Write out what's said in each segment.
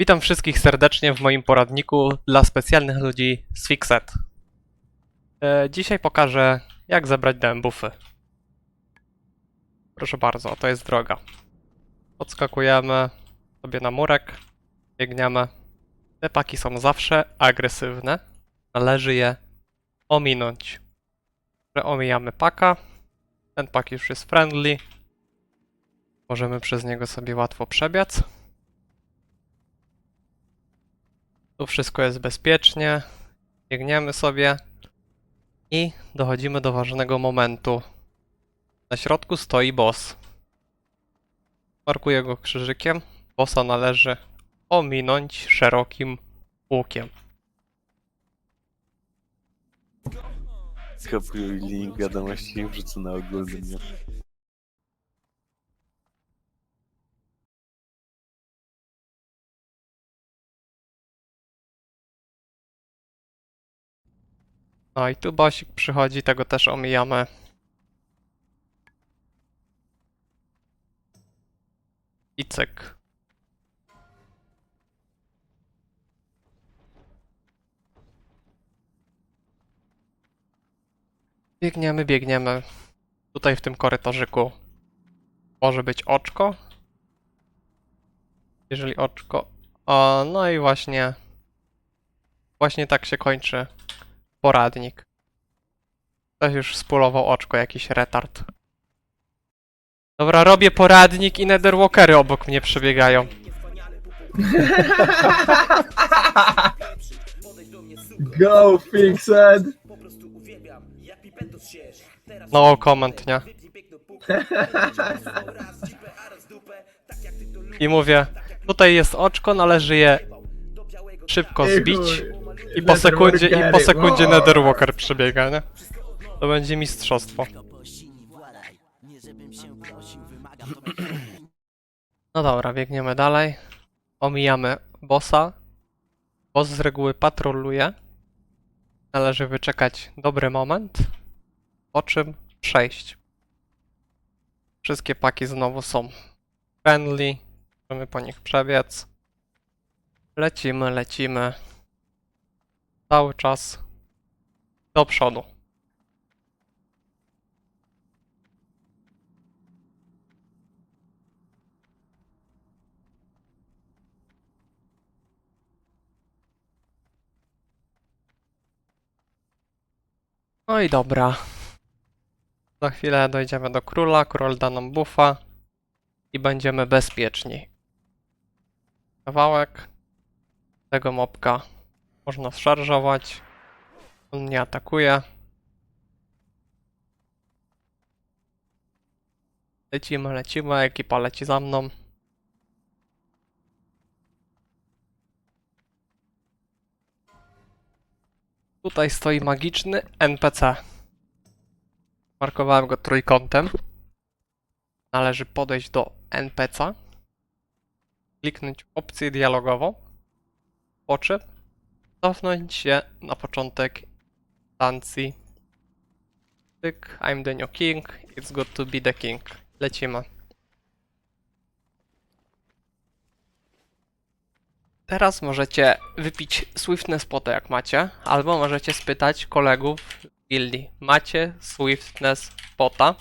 Witam wszystkich serdecznie w moim poradniku dla specjalnych ludzi z Fixet. E, dzisiaj pokażę, jak zebrać DMBuffy. Proszę bardzo, to jest droga. Podskakujemy sobie na murek, biegniemy. Te paki są zawsze agresywne. Należy je ominąć. Omijamy paka. Ten pak już jest friendly. Możemy przez niego sobie łatwo przebiec. Tu wszystko jest bezpiecznie. Biegniemy sobie i dochodzimy do ważnego momentu. Na środku stoi boss. Markuję go krzyżykiem. Bossa należy ominąć szerokim łukiem. Skopiuj link wiadomości i wrzucę na ogólny. No i tu bossik przychodzi, tego też omijamy. I cyk. Biegniemy, biegniemy. Tutaj w tym korytarzyku może być oczko. Jeżeli oczko... O, no i właśnie... Właśnie tak się kończy poradnik. Ktoś już spulował oczko, jakiś retard. Dobra, robię poradnik i netherwalkery obok mnie przebiegają. Go Fixed! No comment, nie? I mówię, tutaj jest oczko, należy je szybko zbić i po sekundzie, i po sekundzie netherwalker przebiega, nie? To będzie mistrzostwo. No dobra, biegniemy dalej. Omijamy bossa. Boss z reguły patroluje. Należy wyczekać dobry moment, po czym przejść. Wszystkie paki znowu są friendly. Możemy po nich przebiec. Lecimy, lecimy. Cały czas do przodu. No i dobra. Za chwilę dojdziemy do króla, król da nam buffa i będziemy bezpieczni. Kawałek tego mopka można szarżować. On nie atakuje. Lecimy, lecimy, ekipa leci za mną. Tutaj stoi magiczny NPC. Markowałem go trójkątem. Należy podejść do NPC, kliknąć opcję dialogową, po czym cofnąć się na początek instancji. Tyk, I'm the new king, it's good to be the king. Lecimy. Teraz możecie wypić Swiftness potę jak macie, albo możecie spytać kolegów w gildii. Macie Swiftness pota?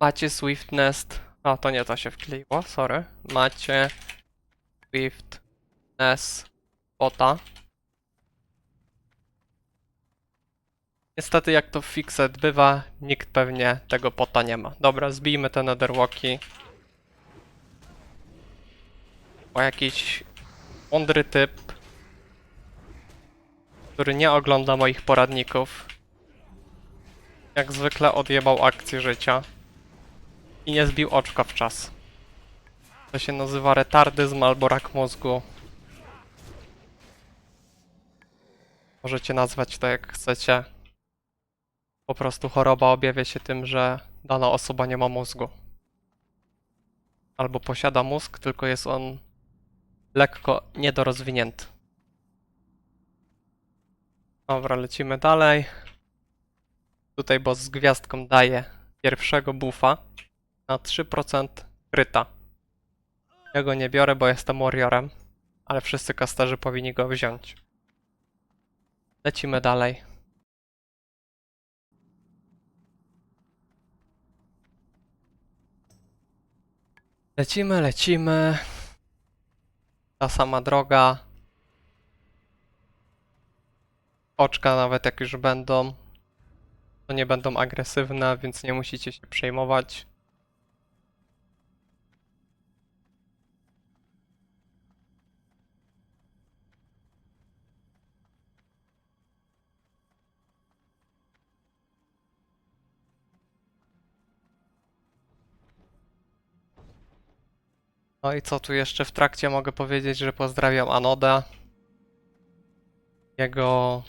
Macie Swiftness... A, to nie to się wkleiło, sorry. Macie Swiftness pota. Niestety jak to w Fixed bywa, nikt pewnie tego pota nie ma. Dobra, zbijmy te netherwalki. Bo jakiś mądry typ, który nie ogląda moich poradników, jak zwykle odjebał akcję życia i nie zbił oczka w czas. To się nazywa retardyzm albo rak mózgu. Możecie nazwać to jak chcecie. Po prostu choroba objawia się tym, że dana osoba nie ma mózgu. Albo posiada mózg, tylko jest on lekko niedorozwinięty. Dobra, lecimy dalej. Tutaj boss z gwiazdką daje pierwszego buffa na 3% kryta. Ja go nie biorę, bo jestem warriorem, ale wszyscy kasterzy powinni go wziąć. Lecimy dalej. Lecimy, lecimy. Ta sama droga. Oczka nawet jak już będą, to nie będą agresywne, więc nie musicie się przejmować. No i co tu jeszcze w trakcie mogę powiedzieć, że pozdrawiam Anodę. Jego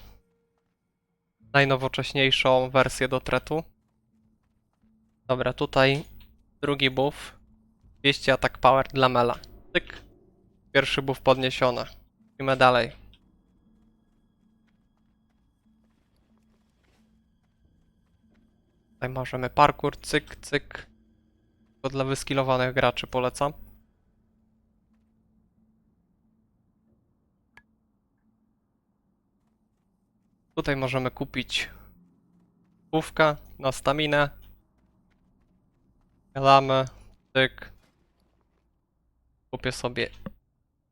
najnowocześniejszą wersję do tretu. Dobra, tutaj drugi buff. 200 atak power dla Mela. Tyk. Pierwszy buff podniesiony. Idziemy dalej. Tutaj możemy parkour, cyk, cyk. To dla wyskillowanych graczy polecam. Tutaj możemy kupić główkę na staminę. Lamy, tyk. Kupię sobie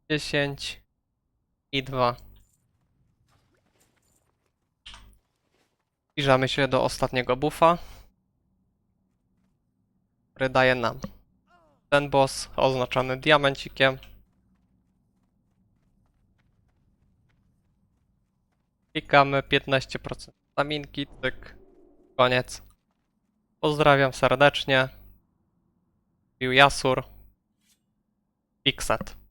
10 i 2. Zbliżamy się do ostatniego buffa, który daje nam ten boss oznaczony diamencikiem. Klikamy 15% staminki, tyk, koniec. Pozdrawiam serdecznie. Pił Jasur. Fixet.